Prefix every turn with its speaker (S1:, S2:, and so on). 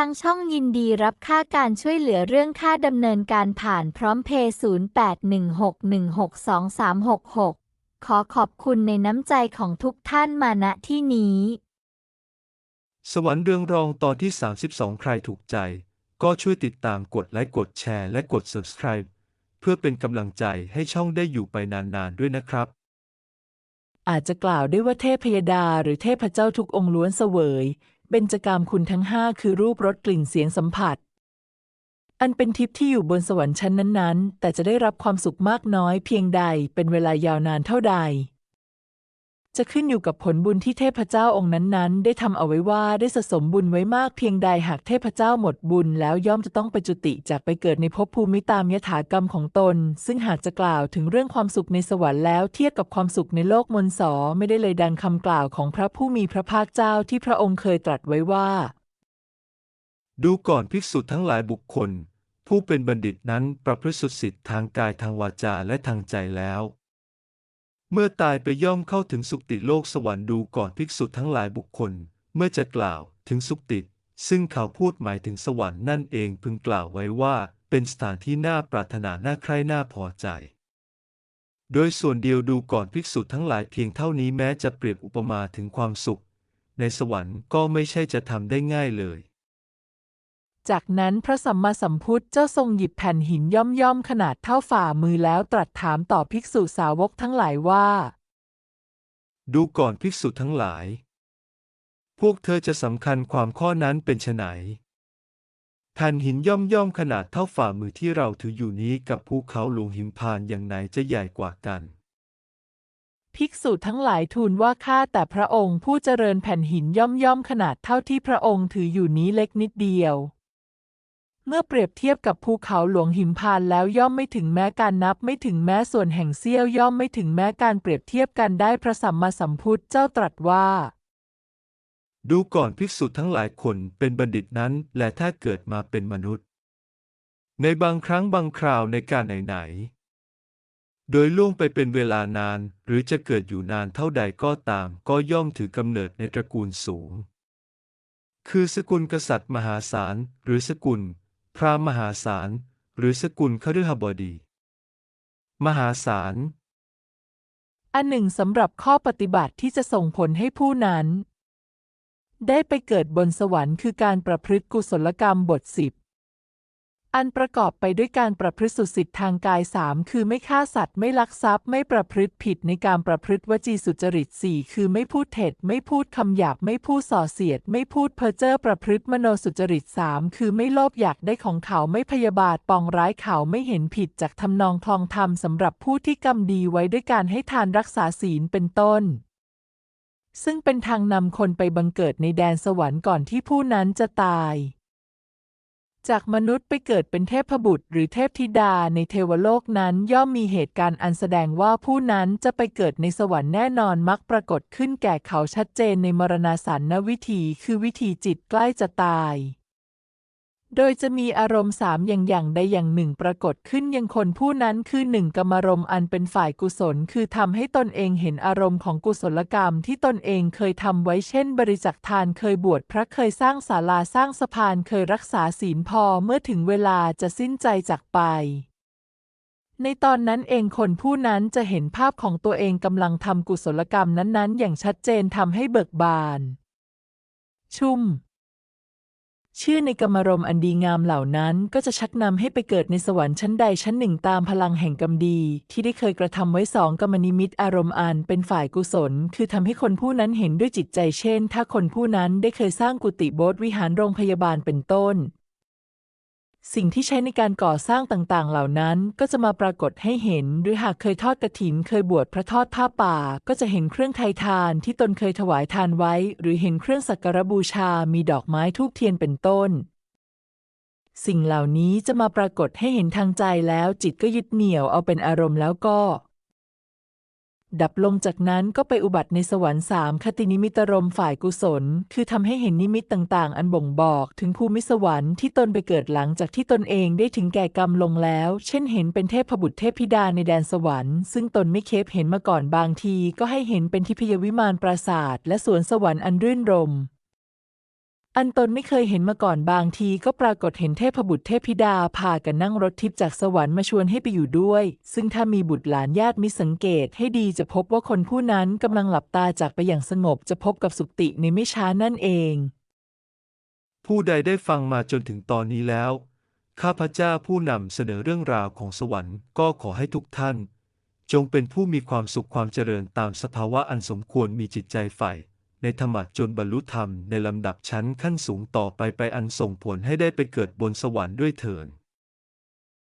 S1: ทางช่องยินดีรับค่าการช่วยเหลือเรื่องค่าดำเนินการผ่านพร้อมเพย์0816162366 ขอขอบคุณในน้ำใจของทุกท่านมาณที่นี้
S2: สวรรค์เรืองรองตอนที่ 32 ใครถูกใจ ก็ช่วยติดตามกดไลค์กดแชร์และกด subscribe เพื่อเป็นกำลังใจให้ช่องได้อยู่ไปนานๆด้วยนะครับ
S3: อาจจะกล่าวได้ว่าเทพยดาหรือเทพเจ้าทุกองค์ล้วนเสวย เบญจกามคุณทั้งห้าคือรูปรสกลิ่นเสียงสัมผัส อันเป็นทิพย์ที่อยู่บนสวรรค์ชั้นนั้นๆ แต่จะได้รับความสุขมากน้อยเพียงใดเป็นเวลายาวนานเท่าใด จะขึ้นอยู่กับผลบุญที่เทพเจ้าองค์นั้นๆ ได้ทำเอาไว้ว่าได้สะสมบุญไว้มากเพียงใดหากเทพเจ้าหมดบุญแล้วย่อมจะต้องไปจุติจากไปเกิดในภพภูมิตามยถากรรมของตน ซึ่งหากจะกล่าวถึงเรื่องความสุขในสวรรค์แล้วเทียบกับความสุขในโลกมนสอไม่ได้เลยดังคำกล่าวของพระผู้มีพระภาคเจ้าที่พระองค์เคยตรัสไว้ว่า
S2: ดูก่อนภิกษุทั้งหลายบุคคล ผู้เป็นบัณฑิตนั้นประพฤติสุสิทธิ์ทางกายทางวาจาและทางใจแล้ว เมื่อตายไปย่อมเข้าถึงสุคติโลกสวรรค์ดูก่อนภิกษุทั้งหลายบุคคล เมื่อจะกล่าวถึงสุคติ ซึ่งเขาพูดหมายถึงสวรรค์นั่นเองพึงกล่าวไว้ว่า เป็นสถานที่น่าปรารถนาน่าใคร่น่าพอใจ โดยส่วนเดียวดูก่อนภิกษุทั้งหลายเพียงเท่านี้แม้จะเปรียบอุปมาถึงความสุข ในสวรรค์ก็ไม่ใช่จะทำได้ง่ายเลย
S3: จากนั้นพระสัมมาสัมพุทธเจ้าทรงหยิบแผ่นหินย่อมๆขนาดเท่าฝ่ามือแล้วตรัสถามต่อภิกษุสาวกทั้งหลายว่า
S2: ดูก่อนภิกษุทั้งหลาย พวกเธอจะสำคัญความข้อนั้นเป็นไฉนแผ่นหินย่อมย่อมๆขนาดเท่าฝ่ามือที่เราถืออยู่นี้กับภูเขาหลวงหิมพานต์อย่างไหนจะใหญ่กว่ากัน
S3: ภิกษุทั้งหลายทูลว่าข้าแต่พระองค์ผู้เจริญแผ่นหินย่อมๆขนาดเท่าที่พระองค์ถืออยู่นี้เล็กนิดเดียว เมื่อเปรียบเทียบกับภูเขาหลวงหิมพานแล้วย่อมไม่ถึงแม้การนับไม่ถึงแม้ส่วนแห่งเสี้ยวย่อมไม่ถึงแม้การเปรียบเทียบกันได้พระสัมมาสัมพุทธเจ้าตรัสว่า
S2: ดูก่อนภิกษุทั้งหลายคนเป็นบัณฑิตนั้น และถ้าเกิดมาเป็นมนุษย์ ในบางครั้งบางคราวในการไหนๆโดยล่วงไปเป็นเวลานานหรือจะเกิดอยู่นานเท่าใดก็ตาม ก็ย่อมถือกำเนิดในตระกูลสูง คือสกุลกษัตริย์มหาศาลหรือสกุล พราหมณ์มหาศาล หรือสกุลคฤหบดี มหาศาล
S3: อันหนึ่งสำหรับข้อปฏิบัติที่จะส่งผลให้ผู้นั้น ได้ไปเกิดบนสวรรค์คือการประพฤติกุศลกรรมบทสิบ อันประกอบไปด้วยการประพฤติสุสิทธิ์ทางกายสามคือไม่ฆ่าสัตว์ไม่ลักทรัพย์ ไม่ประพฤติผิดในการประพฤติวจีสุจริตสี่คือไม่พูดเท็จไม่พูดคำหยาบไม่พูดส่อเสียด ไม่พูดเพ้อเจ้อประพฤติมโนสุจริตสามคือไม่โลภอยากได้ของเขาไม่พยาบาทปองร้ายเขาไม่เห็นผิดจากทำนองคลองธรรมสำหรับผู้ที่กรรมดีไว้ด้วยการให้ทานรักษาศีลเป็นต้นซึ่งเป็นทางนำคนไปบังเกิดในแดนสวรรค์ก่อนที่ผู้นั้นจะตาย จากมนุษย์ไปเกิดเป็นเทพบุตรหรือเทพธิดาในเทวโลกนั้นย่อมมีเหตุการณ์อันแสดงว่าผู้นั้นจะไปเกิดในสวรรค์แน่นอนมักปรากฏขึ้นแก่เขาชัดเจนในมรณาสันนวิธีคือวิธีจิตใกล้จะตาย โดยจะมีอารมณ์สามอย่างอย่างใดอย่างหนึ่งปรากฏขึ้นยังคนผู้นั้นคือหนึ่งกรรมารมณ์อันเป็นฝ่ายกุศล คือทำให้ตนเองเห็นอารมณ์ของกุศลกรรมที่ตนเองเคยทำไว้เช่น บริจาคทานเคยบวชพระเคยสร้างศาลาสร้างสะพานเคยรักษาศีลพอเมื่อถึงเวลาจะสิ้นใจจากไปในตอนนั้นเองคนผู้นั้นจะเห็นภาพของตัวเองกำลังทำกุศลกรรมนั้นๆ อย่างชัดเจนทำให้เบิกบาน ชุ่ม ชื่อในกรรมรมอันดีงามเหล่านั้นก็จะชักนำให้ไปเกิดในสวรรค์ชั้นใดชั้นหนึ่งตามพลังแห่งกรรมดี ที่ได้เคยกระทำไว้สองกรรมนิมิตอารมณ์อันเป็นฝ่ายกุศล คือทำให้คนผู้นั้นเห็นด้วยจิตใจเช่น ถ้าคนผู้นั้นได้เคยสร้างกุฏิโบสถ์วิหารโรงพยาบาลเป็นต้น สิ่งที่ใช้ในการก่อสร้างต่างๆ เหล่านั้นก็จะมาปรากฏให้เห็น หรือหากเคยทอดกระถิน เคยบวชพระทอดผ้าป่า ก็จะเห็นเครื่องไทยทานที่ตนเคยถวายทานไว้ หรือเห็นเครื่องสักการบูชา มีดอกไม้ทูบเทียนเป็นต้น สิ่งเหล่านี้จะมาปรากฏให้เห็นทางใจแล้วจิตก็ยึดเหนี่ยวเอาเป็นอารมณ์แล้วก็ ดับลงจากนั้นก็ไปอุบัติในสวรรค์สามคตินิมิตรมฝ่ายกุศล คือทำให้เห็นนิมิตต่างๆ อันบ่งบอกถึงภูมิสวรรค์ที่ตนไปเกิดหลังจากที่ตนเองได้ถึงแก่กรรมลงแล้ว เช่นเห็นเป็นเทพบุตรเทพธิดาในแดนสวรรค์ ซึ่งตนไม่เคยเห็นมาก่อนบางที ก็ให้เห็นเป็นทิพยวิมานปราสาทและสวนสวรรค์อันรื่นรมย์ อันตนไม่เคยเห็นมาก่อนบางทีก็ปรากฏเห็นเทพบุตรเทพิดาพากันนั่งรถทิพย์จากสวรรค์มาชวนให้ไปอยู่ด้วย ซึ่งถ้ามีบุตรหลานญาติมิสังเกตให้ดีจะพบว่าคนผู้นั้นกำลังหลับตาจากไปอย่างสงบจะพบกับสุติในไม่ช้านั่นเอง
S2: ผู้ใดได้ฟังมาจนถึงตอนนี้แล้ว ข้าพเจ้าผู้นำเสนอเรื่องราวของสวรรค์ก็ขอให้ทุกท่าน จงเป็นผู้มีความสุขความเจริญตามสภาวะอันสมควรมีจิตใจใฝ่ ในธรรมะจนบรรลุธรรมในลำดับชั้นขั้นสูงต่อไปไปอันส่งผลให้ได้ไปเกิดบนสวรรค์ด้วยเถิด